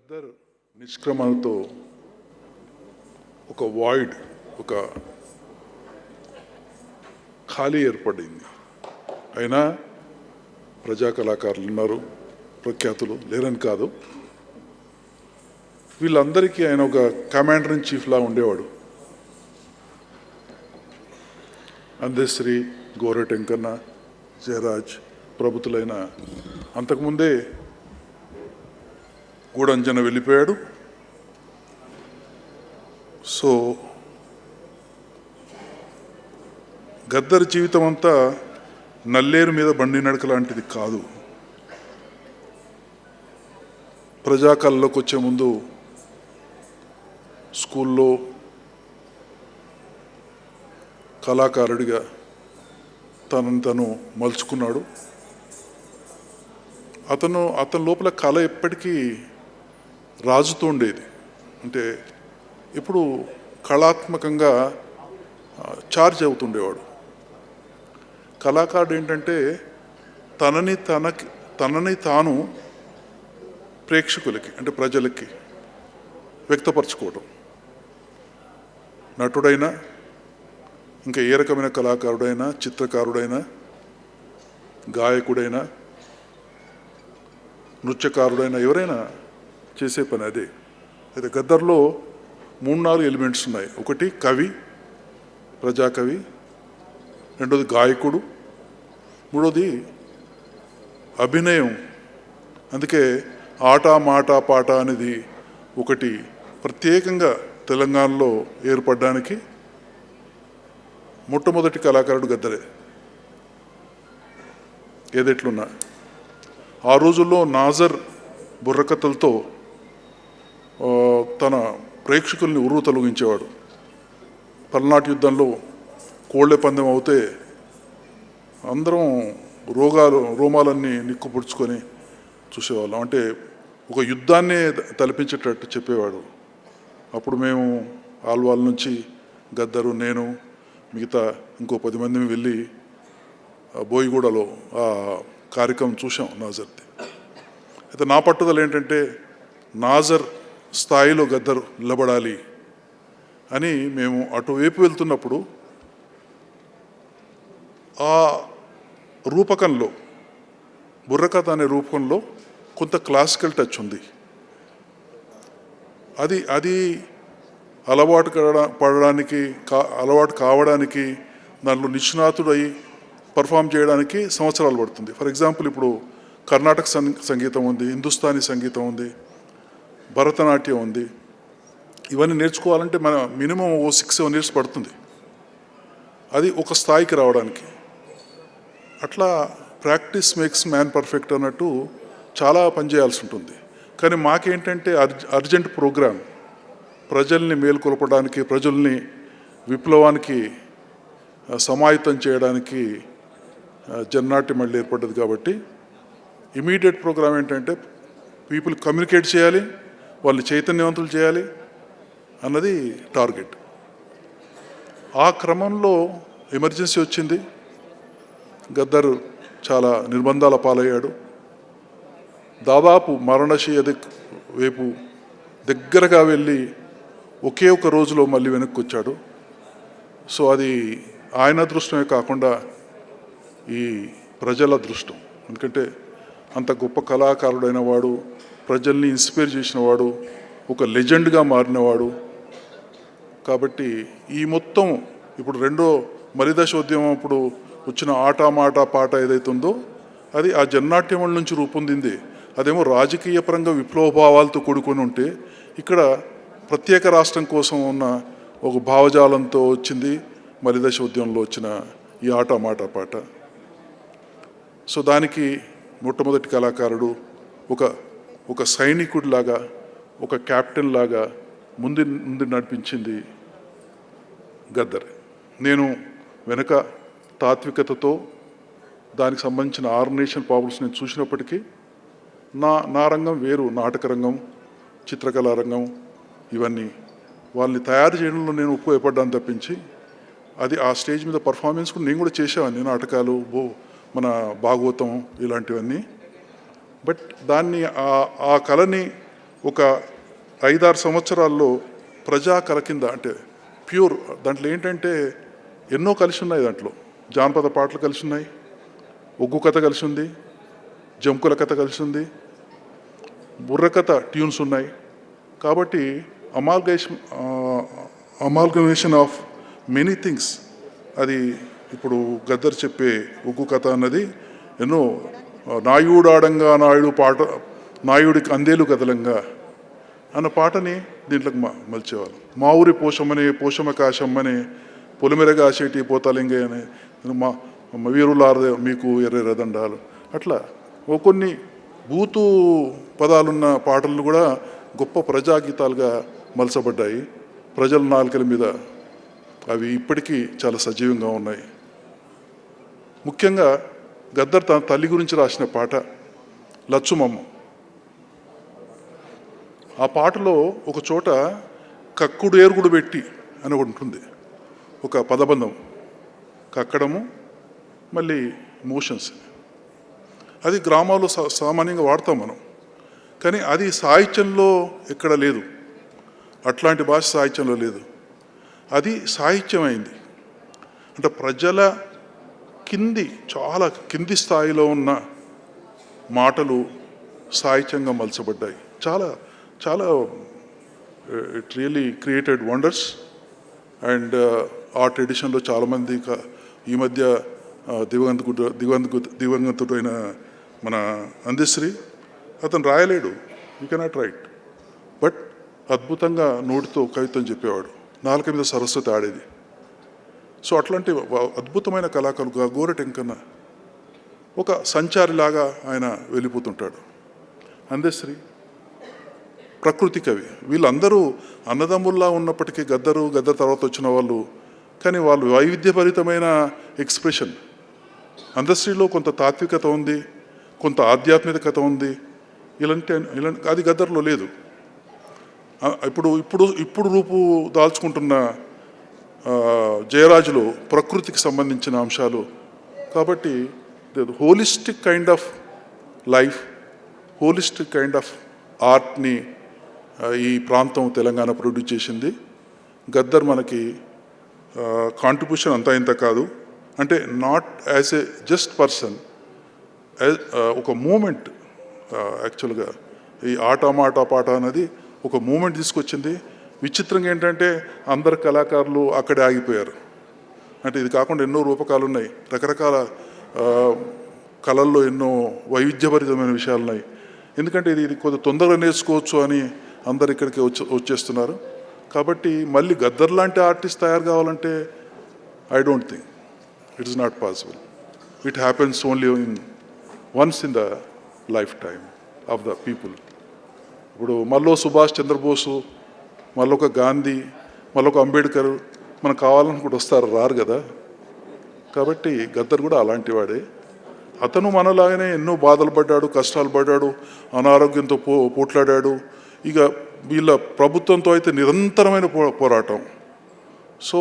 గద్దర్ నిష్క్రమణతో ఒక వాయిడ్ ఒక ఖాళీ ఏర్పడింది. అయినా ప్రజా కళాకారులు ఉన్నారు ప్రఖ్యాతులు లేరని కాదు. వీళ్ళందరికీ ఆయన ఒక కమాండర్ ఇన్ చీఫ్లా ఉండేవాడు. అందశ్రీ గోరెటెంకన్న జయరాజ్ ప్రభుతులైన అంతకుముందే గూడంజన వెళ్ళిపోయాడు. సో గద్దర్ జీవితం అంతా నల్లేరు మీద బండి నడక లాంటిది కాదు. ప్రజాకాలంలోకి వచ్చే ముందు స్కూల్లో కళాకారుడిగా తనను తను మలుచుకున్నాడు. అతను అతని లోపల కళ ఎప్పటికీ రాజుతూ ఉండేది. అంటే ఇప్పుడు కళాత్మకంగా చార్జ్ అవుతుండేవాడు. కళాకారుడు ఏంటంటే తనని తనకి తనని తాను ప్రేక్షకులకి అంటే ప్రజలకి వ్యక్తపరచుకోవడం నటుడైనా ఇంకా ఏ రకమైన కళాకారుడైనా చిత్రకారుడైనా గాయకుడైనా నృత్యకారుడైనా ఎవరైనా చేసే పని అదే. అయితే గద్దర్లో మూడు నాలుగు ఎలిమెంట్స్ ఉన్నాయి. ఒకటి కవి ప్రజాకవి రెండోది గాయకుడు మూడోది అభినయం. అందుకే ఆట మాట పాట అనేది ఒకటి ప్రత్యేకంగా తెలంగాణలో ఏర్పడడానికి మొట్టమొదటి కళాకారుడు గద్దరే. ఏదెట్లున్నా ఆ రోజుల్లో నాజర్ బుర్రకథలతో తన ప్రేక్షకుల్ని ఉరువు తొలగించేవాడు. పల్నాటి యుద్ధంలో కోళ్ళ పందెం అవుతే అందరం రోగాలు రోమాలన్నీ నిక్కుపుడుచుకొని చూసేవాళ్ళం. అంటే ఒక యుద్ధాన్నే తలపించేటట్టు చెప్పేవాడు. అప్పుడు మేము ఆల్వాల్ నుంచి గద్దరు నేను మిగతా ఇంకో పది మంది వెళ్ళి బోయిగూడలో ఆ కార్యక్రమం చూసాం నాజర్ది. అయితే నా పట్టుదల ఏంటంటే నాజర్ స్థాయిలో గద్దరు నిలబడాలి అని మేము అటువైపు వెళ్తున్నప్పుడు ఆ రూపకంలో బుర్రకథ అనే రూపకంలో కొంత క్లాసికల్ టచ్ ఉంది. అది అది అలవాటు కడ- పడడానికి కా అలవాటు కావడానికి దానిలో నిష్ణాతుడై పర్ఫామ్ చేయడానికి సంవత్సరాలు పడుతుంది. ఫర్ ఎగ్జాంపుల్ ఇప్పుడు కర్ణాటక సంగీతం ఉంది హిందుస్థానీ సంగీతం ఉంది భరతనాట్యం ఉంది. ఇవన్నీ నేర్చుకోవాలంటే మన మినిమం ఓ సిక్స్ సెవెన్ ఇయర్స్ పడుతుంది. అది ఒక స్థాయికి రావడానికి. అట్లా ప్రాక్టీస్ మేక్స్ మ్యాన్ పర్ఫెక్ట్ అన్నట్టు చాలా పనిచేయాల్సి ఉంటుంది. కానీ మాకేంటంటే అర్జ అర్జెంట్ ప్రోగ్రామ్ ప్రజల్ని మేల్కొల్పడానికి ప్రజల్ని విప్లవానికి ఆ, చేయడానికి జన్నాటి మళ్ళీ ఏర్పడ్డది కాబట్టి ఇమీడియట్ ప్రోగ్రామ్ ఏంటంటే పీపుల్ కమ్యూనికేట్ చేయాలి. వాళ్ళు చైతన్యవంతులు చేయాలి అన్నది టార్గెట్. ఆ క్రమంలో ఎమర్జెన్సీ వచ్చింది. గద్దర్ చాలా నిర్బంధాల పాలయ్యాడు. దాదాపు మరణశీయ వైపు దగ్గరగా వెళ్ళి ఒకే ఒక రోజులో మళ్ళీ వెనక్కి వచ్చాడు సో అది ఆయన అదృష్టమే కాకుండా ఈ ప్రజల అదృష్టం. ఎందుకంటే అంత గొప్ప కళాకారుడైన వాడు ప్రజల్ని ఇన్స్పైర్ చేసినవాడు ఒక లెజెండ్గా మారినవాడు. కాబట్టి ఈ మొత్తం ఇప్పుడు రెండో మలిదశ ఉద్యమం అప్పుడు వచ్చిన ఆట మాట పాట ఏదైతే ఉందో అది ఆ జన్నాట్యముల నుంచి రూపొందింది. అదేమో రాజకీయ పరంగా విప్లవ భావాలతో కూడుకొని ఉంటే ఇక్కడ ప్రత్యేక రాష్ట్రం కోసం ఉన్న ఒక భావజాలంతో వచ్చింది మలిదశ ఉద్యమంలో వచ్చిన ఈ ఆట మాట పాట. సో దానికి మొట్టమొదటి కళాకారుడు ఒక ఒక సైనికుడిలాగా ఒక కెప్టెన్ లాగా ముందు ముందు నడిపించింది గద్దర్. నేను వెనక తాత్వికతతో దానికి సంబంధించిన ఆర్గనైజేషన్ ప్రాబ్లమ్స్ నేను చూసినప్పటికీ నా నా రంగం వేరు నాటక రంగం చిత్రకళా రంగం ఇవన్నీ వాళ్ళని తయారు చేయడంలో నేను ఉపయోగపడ్డాను తప్పించి అది ఆ స్టేజ్ మీద పర్ఫార్మెన్స్ కూడా నేను కూడా చేసేవాడిని. నాటకాలు బో మన భాగవతం ఇలాంటివన్నీ. బట్ దాన్ని ఆ- కళని ఒక ఐదారు సంవత్సరాల్లో ప్రజా కళ కింద అంటే ప్యూర్ దాంట్లో ఏంటంటే ఎన్నో కలిసి ఉన్నాయి దాంట్లో. జానపద పాటలు కలిసి ఉన్నాయి ఒగ్గు కథ కలిసి ఉంది జంకుల కథ కలిసి ఉంది బుర్రకథ ట్యూన్స్ ఉన్నాయి. కాబట్టి amalgamation amalgamation of many things అది ఇప్పుడు గద్దర్ చెప్పే ఉగ్గు కథ అన్నది ఎన్నో నాయుడాడంగా నాయుడు పాట నాయుడికి అందేలు కదలంగా అన్న పాటని దీంట్లోకి మా మలిచేవాళ్ళు. మా ఊరి పోషమని పోషమ కాశమ్మని పొలిమెరగా పోతాలింగే అని మా వీరులారదే మీకు ఎర్రెరదండాలు అట్లా ఓ కొన్ని బూతు పదాలున్న పాటలు కూడా గొప్ప ప్రజాగీతాలుగా మలసబడ్డాయి ప్రజల నాలుకల మీద అవి ఇప్పటికీ చాలా సజీవంగా ఉన్నాయి. ముఖ్యంగా గద్దర్ తన తల్లి గురించి రాసిన పాట లచ్చుమమ్మ. ఆ పాటలో ఒక చోట కక్కుడు ఏరుగుడు పెట్టి అని ఒకటి ఉంటుంది. ఒక పదబంధం. కక్కడము మళ్ళీ మోషన్స్. అది గ్రామాల్లో సా- సామాన్యంగా వాడతాం మనం. కానీ అది సాహిత్యంలో ఎక్కడ లేదు. అట్లాంటి భాష సాహిత్యంలో లేదు. అది సాహిత్యం అయింది అంటే ప్రజల కింది చాలా కింది స్థాయిలో ఉన్న మాటలు సాహిత్యంగా మలచబడ్డాయి. చాలా చాలా it really created wonders and ఆ ట్రెడిషన్లో చాలామంది ఈ మధ్య uh, దివంగత దివంగత దివంగతుడైన మన అందశ్రీ అతను రాయలేడు. యూ కెనాట్ రైట్ బట్ అద్భుతంగా నోటితో కవిత్వం చెప్పేవాడు. నాలుక మీద సరస్వతి ఆడేది. సో అట్లాంటి అద్భుతమైన కళాకారులుగా గోరటెంకన్న ఒక సంచారిలాగా ఆయన వెళ్ళిపోతుంటాడు. అందశ్రీ ప్రకృతి కవి. వీళ్ళందరూ అన్నదమ్ముల్లా ఉన్నప్పటికీ గద్దరు గద్దర్ తర్వాత వచ్చిన వాళ్ళు కానీ వాళ్ళు వైవిధ్యభరితమైన ఎక్స్ప్రెషన్. అందశ్రీలో కొంత తాత్వికత ఉంది కొంత ఆధ్యాత్మికత ఉంది. ఇలాంటి ఇలాంటి అది గద్దర్లో లేదు. ఇప్పుడు ఇప్పుడు ఇప్పుడు రూపు దాల్చుకుంటున్న జయరాజులో ప్రకృతికి సంబంధించిన అంశాలు. కాబట్టి holistic kind of life holistic kind of ఆర్ట్ని ఈ ప్రాంతం తెలంగాణ ప్రొడ్యూస్ చేసింది. గద్దర్ మనకి కాంట్రిబ్యూషన్ అంతా ఇంత కాదు. అంటే not as a just person ఒక మూమెంట్ యాక్చువల్గా ఈ ఆట మాట పాట అనేది ఒక మూమెంట్ తీసుకొచ్చింది. విచిత్రంగా ఏంటంటే అందరు కళాకారులు అక్కడే ఆగిపోయారు. అంటే ఇది కాకుండా ఎన్నో రూపకాలు ఉన్నాయి రకరకాల కళల్లో ఎన్నో వైవిధ్యభరితమైన విషయాలు ఉన్నాయి ఎందుకంటే ఇది ఇది కొద్ది తొందరగా నేర్చుకోవచ్చు అని అందరు ఇక్కడికి వచ్చి వచ్చేస్తున్నారు. కాబట్టి మళ్ళీ గద్దర్ లాంటి ఆర్టిస్ట్ తయారు కావాలంటే I don't think it is not possible it happens only in once in the life time of the people ఇప్పుడు మల్లో సుభాష్ చంద్రబోసు మళ్ళీ ఒక గాంధీ మళ్ళీ ఒక అంబేద్కర్ మనకు కావాలనుకుంటూ వస్తారు రారు కదా. కాబట్టి గద్దర్ కూడా అలాంటి వాడే. అతను మనలాగానే ఎన్నో బాధలు పడ్డాడు కష్టాలు పడ్డాడు అనారోగ్యంతో పో పోట్లాడాడు. ఇక వీళ్ళ ప్రభుత్వంతో అయితే నిరంతరమైన పో పోరాటం. సో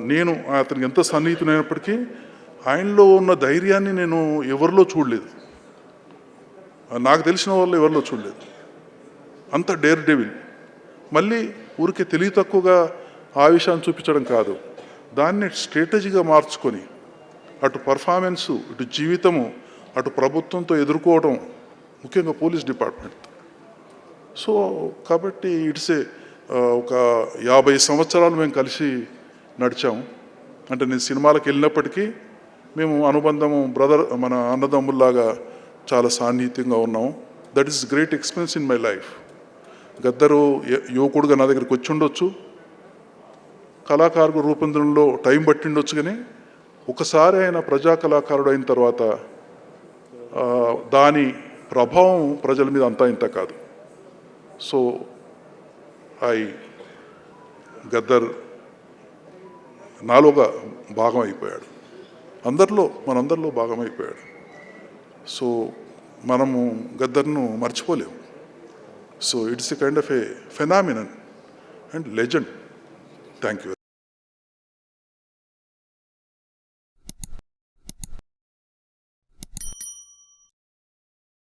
నేను అతనికి ఎంత సన్నిహితునైనప్పటికీ ఆయనలో ఉన్న ధైర్యాన్ని నేను ఎవరిలో చూడలేదు. నాకు తెలిసిన వాళ్ళు ఎవరిలో చూడలేదు. అంత డేర్ డెవిల్. మళ్ళీ ఊరికే తెలివి తక్కువగా ఆ విషయాన్ని చూపించడం కాదు. దాన్ని స్ట్రాటజీగా మార్చుకొని అటు పర్ఫార్మెన్సు ఇటు జీవితము అటు ప్రభుత్వంతో ఎదుర్కోవడం ముఖ్యంగా పోలీస్ డిపార్ట్మెంట్. సో కాబట్టి ఇట్స్ ఏ ఒక యాభై సంవత్సరాలు మేము కలిసి నడిచాము. అంటే నేను సినిమాలకు వెళ్ళినప్పటికీ మేము అనుబంధము బ్రదర్ మన అన్నదమ్ముల్లాగా చాలా సాన్నిహిత్యంగా ఉన్నాము. That is great experience in my life Gaddar యువకుడుగా నా దగ్గరికి వచ్చి ఉండొచ్చు కళాకారుడు రూపొందడంలో టైం పట్టిండొచ్చు కానీ ఒకసారి ఆయన ప్రజా కళాకారుడు అయిన తర్వాత దాని ప్రభావం ప్రజల మీద అంతా ఇంత కాదు. సో ఐ గద్దర్ నాలోగా భాగం అయిపోయాడు అందరిలో మనందరిలో భాగం అయిపోయాడు సో మనము గద్దర్ను మర్చిపోలేము. So it's a kind of a phenomenon and legend. Thank you.